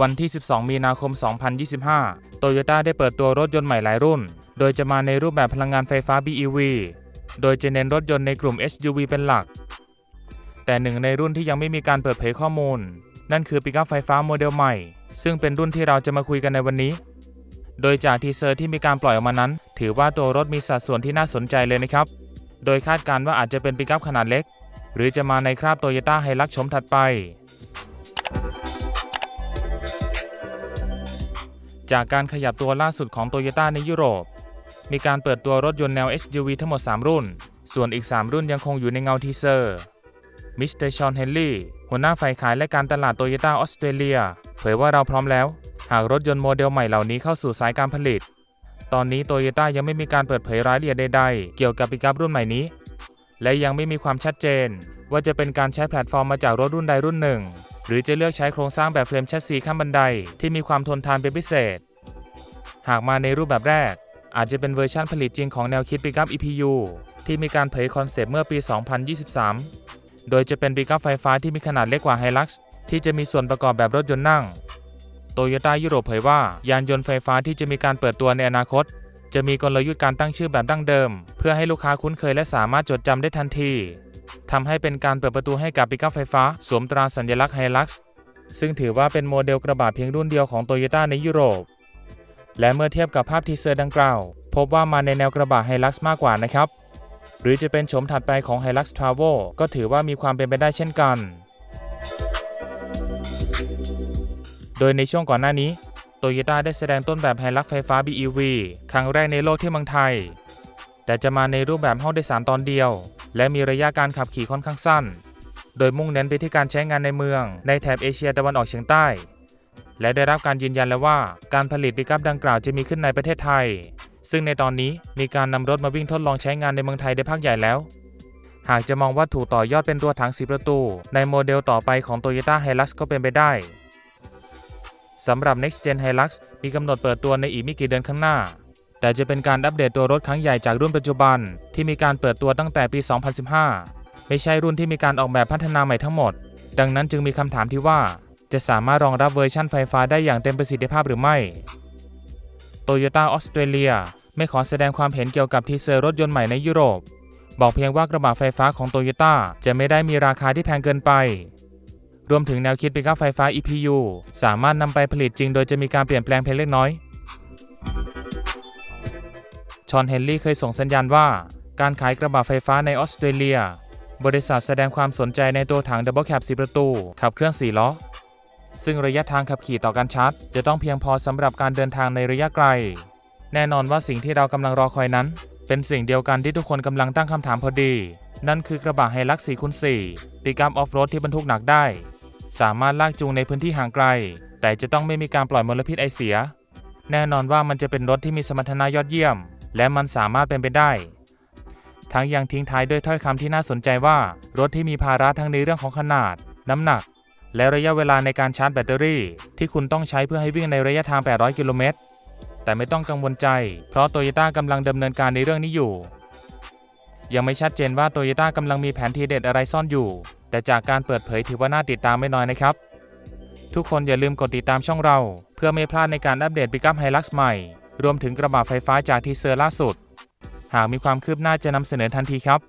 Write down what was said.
วันที่ 12 มีนาคม 2025 โตโยต้าได้เปิดตัวรถยนต์ใหม่หลายรุ่น โดยจะมาในรูปแบบพลังงานไฟฟ้า BEV โดยจะเน้นรถยนต์ในกลุ่ม SUV เป็นหลัก แต่หนึ่งในรุ่นที่ยังไม่มีการเปิดเผยข้อมูล นั่นคือปิกัพไฟฟ้าโมเดลใหม่ ซึ่งเป็นรุ่นที่เราจะมาคุยกันในวันนี้ โดยจากทีเซอร์ที่มีการปล่อยออกมานั้น ถือว่าตัวรถมีสัดส่วนที่น่าสนใจเลยนะครับ โดยคาดการณ์ว่าอาจจะเป็นปิกัพขนาดเล็ก หรือจะมาในคราบโตโยต้าไฮลักชมถัดไป จากการขยับตัวล่าสุดของโตโยต้าในยุโรป มีการเปิดตัวรถยนต์แนว SUV ทั้งหมด 3 รุ่น ส่วนอีก 3 รุ่นยังคงอยู่ในเงาทีเซอร์ มิสเตอร์ชอนเฮนรี่ หัวหน้าฝ่ายขายและการตลาดโตโยต้าออสเตรเลีย เผยว่าเราพร้อมแล้ว หากรถยนต์โมเดลใหม่เหล่านี้เข้าสู่สายการผลิต ตอนนี้โตโยต้ายังไม่มีการเปิดเผยรายละเอียดใดๆ เกี่ยวกับปิกัพรุ่นใหม่นี้ และยังไม่มีความชัดเจน ว่าจะเป็นการใช้แพลตฟอร์มมาจากรถรุ่นใดรุ่นหนึ่ง หรือจะเลือกใช้โครงสร้างแบบเฟรมแชสซีข้ามบันไดที่มีความทนทานเป็นพิเศษ หากมาในรูปแบบแรก อาจจะเป็นเวอร์ชันผลิตจริงของแนวคิดปิกัพ EPU ที่มีการเผยคอนเซปต์เมื่อปี 2023 โดยจะเป็นปิกัพไฟฟ้าที่มีขนาดเล็กกว่าไฮลักซ์ที่จะมีส่วนประกอบแบบรถยนต์นั่งโตโยต้ายุโรปเผยว่ายานยนต์ไฟฟ้าที่จะมีการเปิดตัวในอนาคต จะมีกลยุทธ์การตั้งชื่อแบบดั้งเดิม เพื่อให้ลูกค้าคุ้นเคยและสามารถจดจำได้ทันที ทำให้เป็นการเปิดประตูให้กับปิกอัพไฟฟ้า สวมตราสัญลักษณ์ไฮลักซ์ซึ่งถือว่าเป็นโมเดลกระบะเพียงรุ่นเดียวของโตโยต้าในยุโรป และเมื่อเทียบกับภาพทีเซอร์ดังกล่าว พบว่ามาในแนวกระบะไฮลักซ์มากกว่านะครับ หรือจะเป็นโฉมถัดไปของ Hilux t r a v o ก็ถือว่ามีความเป็นไปได้เช่นกัน โดยในช่วงก่อนหน้านี้โตโยต้าได้แสดงต้นแบบ Hilux ไฟฟ้า BEV ครั้งแรกในโลกที่เมืองไทย แต่จะมาในรูปแบบห้องโดยสารตอนเดียว และมีระยะการขับขี่ค่อนข้างสั้น โดยมุ่งเน้นไปที่การใช้งานในเมือง ในแถบเอเชียตะวันออกเฉียงใต้ และได้รับการยืนยันแล้วว่าการผลิตปิกัพดังกล่าวจะมีขึ้นในประเทศไทย ซึ่งในตอนนี้มีการนำรถมาวิ่งทดลองใช้งานในเมืองไทยได้พักใหญ่แล้ว หากจะมองว่าถูกต่อยอดเป็นตัวถังสีประตู ในโมเดลต่อไปของ Toyota Hilux ก็เป็นไปได้สำหรับ Next Gen Hilux มีกำหนดเปิดตัวในอีกไม่กี่เดือนข้างหน้า แต่จะเป็นการอัปเดตตัวรถครั้งใหญ่จากรุ่นปัจจุบัน ที่มีการเปิดตัวตั้งแต่ปี 2015 ไม่ใช่รุ่นที่มีการออกแบบพัฒนาใหม่ทั้งหมด ดังนั้นจึงมีคำถามที่ว่า จะสามารถรองรับเวอร์ชั่นไฟฟ้าได้อย่างเต็มประสิทธิภาพหรือไม่ Toyota ออสเตรเลียไม่ขอแสดงความเห็นเกี่ยวกับทีเซอร์รถยนต์ใหม่ในยุโรป บอกเพียงว่ากระบะไฟฟ้าของโตโยต้าจะไม่ได้มีราคาที่แพงเกินไป รวมถึงแนวคิดปิกอัพไฟฟ้า EPU สามารถนำไปผลิตจริงโดยจะมีการเปลี่ยนแปลงเพียงเล็กน้อย ชอนเฮนรี่เคยส่งสัญญาณว่า การขายกระบะไฟฟ้าในออสเตรเลีย บริษัทแสดงความสนใจในตัวถังดับเบิลแคปสีประตู ขับเคลื่อน4ล้อ ซึ่งระยะทางขับขี่ต่อการชาร์จ จะต้องเพียงพอสำหรับการเดินทางในระยะไกล แน่นอนว่าสิ่งที่เรากำลังรอคอยนั้น เป็นสิ่งเดียวกันที่ทุกคนกำลังตั้งคำถามพอดี นั่นคือกระบะไฮลัก4คูณ4ปิกอัพออฟโรดที่บรรทุกหนักได้ สามารถลากจูงในพื้นที่ห่างไกล แต่จะต้องไม่มีการปล่อยมลพิษไอเสีย แน่นอนว่ามันจะเป็นรถที่มีสมรรถนะยอดเยี่ยม และมันสามารถเป็นไปได้ ทั้งยังทิ้งท้ายด้วยถ้อยคำที่น่าสนใจว่า รถที่มีภาระทั้งในเรื่องของขนาด น้ำหนัก และระยะเวลาในการชาร์จแบตเตอรี่ ที่คุณต้องใช้เพื่อให้วิ่งในระยะทาง 800 กิโลเมตร แต่ไม่ต้องกังวลใจ เพราะโตโยต้ากำลังดำเนินการในเรื่องนี้อยู่ ยังไม่ชัดเจนว่าโตโยต้ากำลังมีแผนทีเด็ดอะไรซ่อนอยู่ แต่จากการเปิดเผยถือว่าน่าติดตามไม่น้อยนะครับ ทุกคนอย่าลืมกดติดตามช่องเรา เพื่อไม่พลาดในการอัปเดตปิกัพไฮลักซ์ใหม่ รวมถึงกระบะไฟฟ้าจากทีเซอร์ล่าสุด หากมีความคืบหน้าจะนำเสนอทันทีครับ